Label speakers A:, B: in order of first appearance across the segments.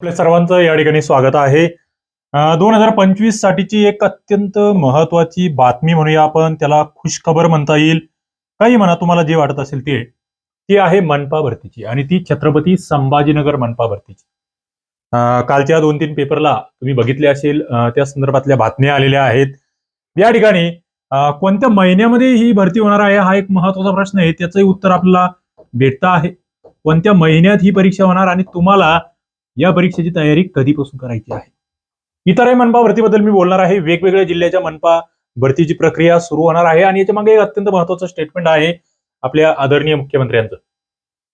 A: आपल्या सर्वांचं या ठिकाणी स्वागत आहे. दोन हजार पंचवीस साठीची एक अत्यंत महत्वाची बातमी म्हणूया आपण. त्याला खुशखबर म्हणता येईल. काही म्हणा तुम्हाला जे वाटत असेल ते. ती आहे मनपा भरतीची आणि ती छत्रपती संभाजीनगर मनपा भरतीची. कालच्या दोन तीन पेपरला तुम्ही बघितले असेल. त्या संदर्भातल्या बातम्या आलेल्या आहेत. या ठिकाणी कोणत्या महिन्यामध्ये ही भरती होणार आहे हा एक महत्त्वाचा प्रश्न आहे. त्याचंही उत्तर आपल्याला भेटता आहे. कोणत्या महिन्यात ही परीक्षा होणार आणि तुम्हाला या परीक्षेची तयारी कधीपासून करायची आहे? इतरही मनपा भरतीबद्दल मी बोलणार आहे. वेगवेगळ्या जिल्ह्याच्या मनपा भरतीची प्रक्रिया सुरू होणार आहे आणि याच्या मागे एक अत्यंत महत्वाचं स्टेटमेंट आहे आपल्या आदरणीय मुख्यमंत्र्यांचं.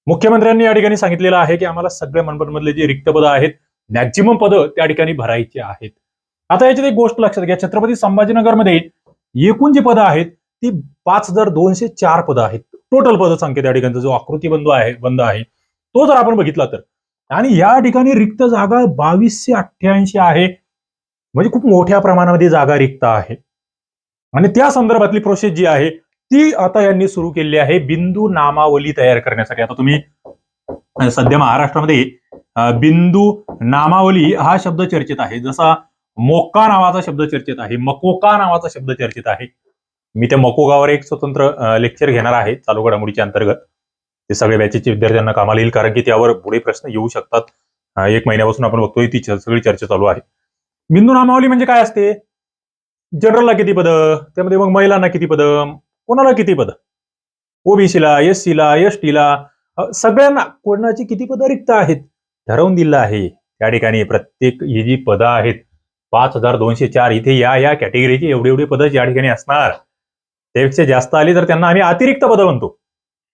A: मुख्यमंत्र्यांनी या ठिकाणी सांगितलेलं आहे की आम्हाला सगळ्या मनपामधले जे रिक्त पदं आहेत मॅक्झिमम पदं त्या ठिकाणी भरायची आहेत. आता याच्यात एक गोष्ट लक्षात घ्या. छत्रपती संभाजीनगरमध्ये एकूण जी पदं आहेत ती पाच हजार दोनशे चार पदं आहेत. टोटल पद सांगते त्या ठिकाणचा जो आकृती बंद आहे बंद आहे तो जर आपण बघितला तर आणि या ठिकाणी रिक्त जागा बावीसशे अठ्ठ्याऐंशी आहे. म्हणजे खूप मोठ्या प्रमाणामध्ये जागा रिक्त आहे. आणि त्या संदर्भातली प्रोसेस जी आहे ती आता यांनी सुरू केलेली आहे. बिंदू नामावली तयार करण्यासाठी. आता तुम्ही सध्या महाराष्ट्रामध्ये बिंदू नामावली हा शब्द चर्चेत आहे. जसा मोक्का नावाचा शब्द चर्चेत आहे मकोका नावाचा शब्द चर्चेत आहे. मी त्या मकोगावर एक स्वतंत्र लेक्चर घेणार आहे चालू घडामोडीच्या अंतर्गत. ते सगळे बॅचेचे विद्यार्थ्यांना कामाला येईल कारण की त्यावर पुढे प्रश्न येऊ शकतात. एक महिन्यापासून आपण बघतोय ती सगळी चर्चा चालू आहे. बिंदू नामावली म्हणजे काय असते? जनरलला किती पदं? त्यामध्ये मग महिलांना किती पदं? कोणाला किती पदं? ओबीसीला एस सीला एस टीला सगळ्यांना कोणाची किती पदं रिक्त आहेत? ठरवून दिलं आहे. त्या ठिकाणी प्रत्येक ही जी पदं आहेत पाच हजार दोनशे चार इथे या या कॅटेगरीची एवढी एवढी पदं या ठिकाणी असणार. त्यापेक्षा जास्त आली तर त्यांना आम्ही अतिरिक्त पदं म्हणतो.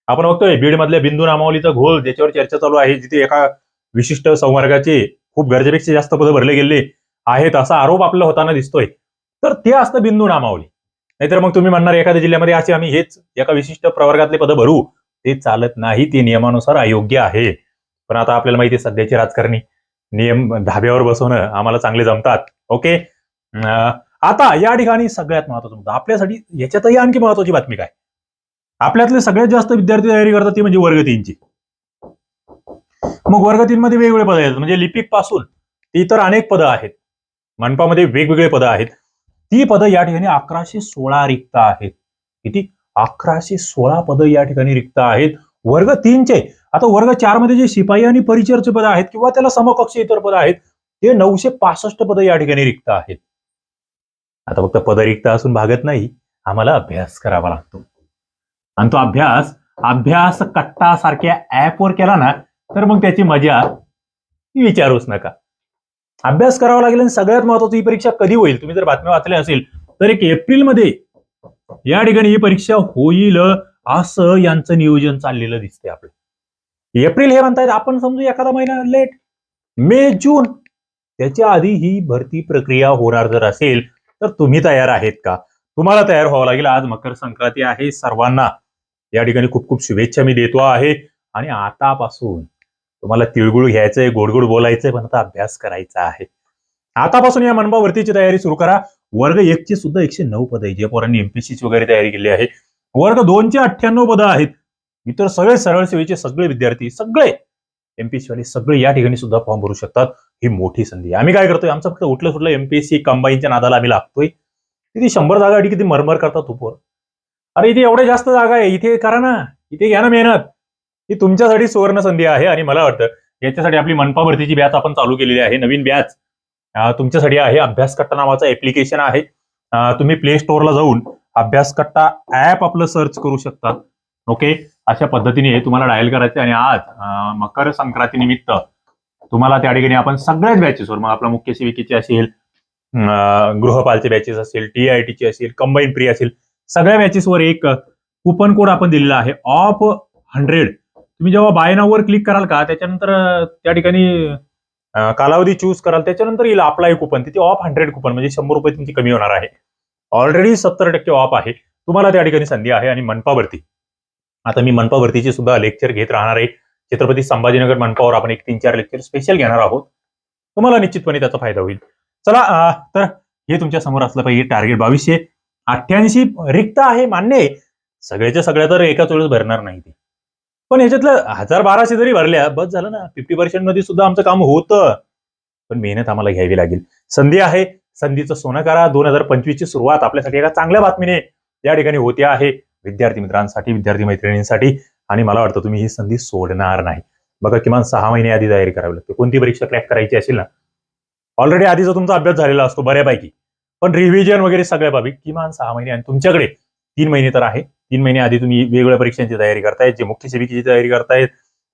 A: आपण बघतोय बीड मधल्या बिंदू नामावलीचा घोल ज्याच्यावर चर्चा चालू आहे जिथे एका विशिष्ट संवर्गाचे खूप गरजेपेक्षा जास्त पदं भरले गेले आहेत असा आरोप आपल्याला होताना दिसतोय. तर ते असतं बिंदू नामावली. नाहीतर मग तुम्ही म्हणणार एखाद्या जिल्ह्यामध्ये असे आम्ही हेच एका विशिष्ट प्रवर्गातले पदं भरू. ते चालत नाही ते नियमानुसार अयोग्य आहे. पण आता आपल्याला माहिती आहे सध्याची राजकारणी नियम धाब्यावर बसवणं आम्हाला चांगले जमतात. ओके? आता या ठिकाणी सगळ्यात महत्त्वाचा मुद्दा. आपल्यासाठी याच्यातही आणखी महत्वाची बातमी काय? आपल्यातले सगळ्यात जास्त विद्यार्थी तयारी करतात ती म्हणजे वर्ग तीनची. मग वर्ग तीन मध्ये वेगवेगळे पद आहेत. म्हणजे लिपिकपासून ते इतर अनेक पदं आहेत. मनपामध्ये वेगवेगळे पदं आहेत. ती पदं या ठिकाणी अकराशे सोळा रिक्त आहेत. किती? अकराशे सोळा पदं या ठिकाणी रिक्त आहेत. वर्ग तीनचे. आता वर्ग चारमध्ये जे शिपाई आणि परिचरचे पदं आहेत किंवा त्याला समकक्ष इतर पदं आहेत ते नऊशे पासष्ट पदं या ठिकाणी रिक्त आहेत. आता फक्त पदं रिक्त असून भागत नाही. आम्हाला अभ्यास करावा लागतो. आणि तो अभ्यास अभ्यास कट्टा सारख्या ऍपवर केला ना तर मग त्याची मजा विचारूच नका. अभ्यास करावा लागेल आणि सगळ्यात महत्वाची ही परीक्षा कधी होईल? तुम्ही जर बातम्या वाचल्या असेल तर एक एप्रिलमध्ये या ठिकाणी ही परीक्षा होईल असं यांचं नियोजन चाललेलं दिसतंय आपलं. एप्रिल हे म्हणतायत आपण समजू एखादा महिना लेट. मे जून त्याच्या आधी ही भरती प्रक्रिया होणार जर असेल तर तुम्ही तयार आहेत का? तुम्हाला तयार व्हावं लागेल. आज मकर संक्रांती आहे सर्वांना. या ठिकाणी खूप खूप शुभेच्छा मी देतो आहे. आणि आतापासून तुम्हाला तिळगुळ घ्यायचंय गोडगोड बोलायचंय पण आता अभ्यास करायचा आहे. आतापासून या मनपावरतीची तयारी सुरू करा. वर्ग एकची सुद्धा एकशे नऊ पद आहे. जे पोरांनी एमपीसीची वगैरे तयारी केली आहे. वर्ग दोनचे अठ्ठ्याण्णव पदं आहेत. इतर सगळे सरळ सेवेचे सगळे विद्यार्थी सगळे एमपीसी वाले सगळे या ठिकाणी सुद्धा फॉर्म भरू शकतात. ही मोठी संधी आम्ही काय करतोय? आमचं फक्त उठलं सुटलं एमपीएससी कंबाईनच्या नादाला आम्ही लागतोय. किती शंभर जागा किती मरमर करतात तू अरे इथे एवढ्या जास्त जागा आहे इथे करा ना. इथे घ्या ना मेहनत. ही तुमच्यासाठी सुवर्ण संधी आहे आणि मला वाटतं याच्यासाठी आपली मनपा भरतीची बॅच आपण चालू केलेली आहे नवीन बॅच. तुमच्यासाठी आहे अभ्यास कट्टा नावाचं ऍप्लिकेशन आहे. तुम्ही प्ले स्टोअरला जाऊन अभ्यास कट्टा ऍप आपलं सर्च करू शकतात ओके अशा पद्धतीने तुम्हाला डायल करायचे आणि आज मकर संक्रांती निमित्त तुम्हाला त्या ठिकाणी आपण सगळ्याच बॅचेसवर मग आपला मुख्य सेविकेची असेल गृहपालचे बॅचेस असेल टी आय टीची असेल कंबाईन प्री असेल सगळ्या बॅचेसवर एक कुपन कोड आपण दिलेला आहे. ऑफ हंड्रेड तुम्ही जेव्हा बाय नाववर क्लिक कराल का त्याच्यानंतर त्या ठिकाणी कालावधी चूज कराल त्याच्यानंतर येईल अप्लाय कुपन तिथे ऑफ हंड्रेड कुपन म्हणजे शंभर रुपये तुमची कमी होणार आहे. ऑलरेडी सत्तर टक्के ऑफ आहे. तुम्हाला त्या ठिकाणी संधी आहे आणि मनपा भरती आता मी मनपावरतीची सुद्धा लेक्चर घेत राहणार आहे. छत्रपती संभाजीनगर मनपावर आपण एक तीन चार लेक्चर स्पेशल घेणार आहोत. तुम्हाला निश्चितपणे त्याचा फायदा होईल. चला तर हे तुमच्यासमोर असलं पाहिजे. टार्गेट बावीसशे. अठ्ठ्याऐंशी रिक्त आहे मान्य आहे. सगळ्याच्या सगळ्या तर एकाच वेळेस भरणार नाही ते. पण ह्याच्यातलं हजार बाराशे जरी भरल्या बस झालं ना. फिफ्टी पर्सेंटमध्ये सुद्धा आमचं काम होतं. पण मेहनत आम्हाला घ्यावी लागेल. संधी आहे. संधीचं सोनं करा. दोन हजार पंचवीसची सुरुवात आपल्यासाठी एका चांगल्या बातमीने या ठिकाणी होते आहे. विद्यार्थी मित्रांसाठी विद्यार्थी मैत्रिणींसाठी. आणि मला वाटतं तुम्ही ही संधी सोडणार नाही. बघा किमान सहा महिने आधी तयारी करावी लागते. कोणती परीक्षा क्रॅक करायची असेल ना? ऑलरेडी आधीचा तुमचा अभ्यास झालेला असतो बऱ्यापैकी. पण रिव्हिजन वगैरे सगळ्या बाबी किमान सहा महिने आणि तुमच्याकडे तीन महिने तर आहे. तीन महिने आधी तुम्ही वेगवेगळ्या परीक्षांची तयारी करतायत जे मुख्य सेविकेची तयारी करतायत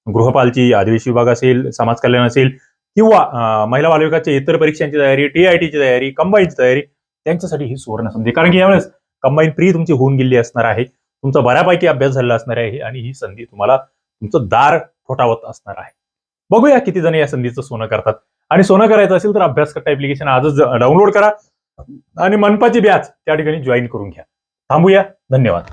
A: गृहपालची आदिवासी विभाग असेल समाज कल्याण असेल किंवा महिला बालविकासच्या इतर परीक्षांची तयारी टीआयटीची तयारी कंबाईनची तयारी त्यांच्यासाठी ही सुवर्ण संधी. कारण की यावेळेस कंबाईन प्री तुमची होऊन गेली असणार आहे. तुमचा बऱ्यापैकी अभ्यास झालेला असणार आहे आणि ही संधी तुम्हाला तुमचं दार ठोठावत असणार आहे. बघूया किती जण या संधीचं सोनं करतात. आणि सोनं करायचं असेल तर अभ्यास करता ऍप्लिकेशन आजच डाउनलोड करा. आणि मनपाची बॅच त्या ठिकाणी जॉईन करून घ्या. थांबूया. धन्यवाद.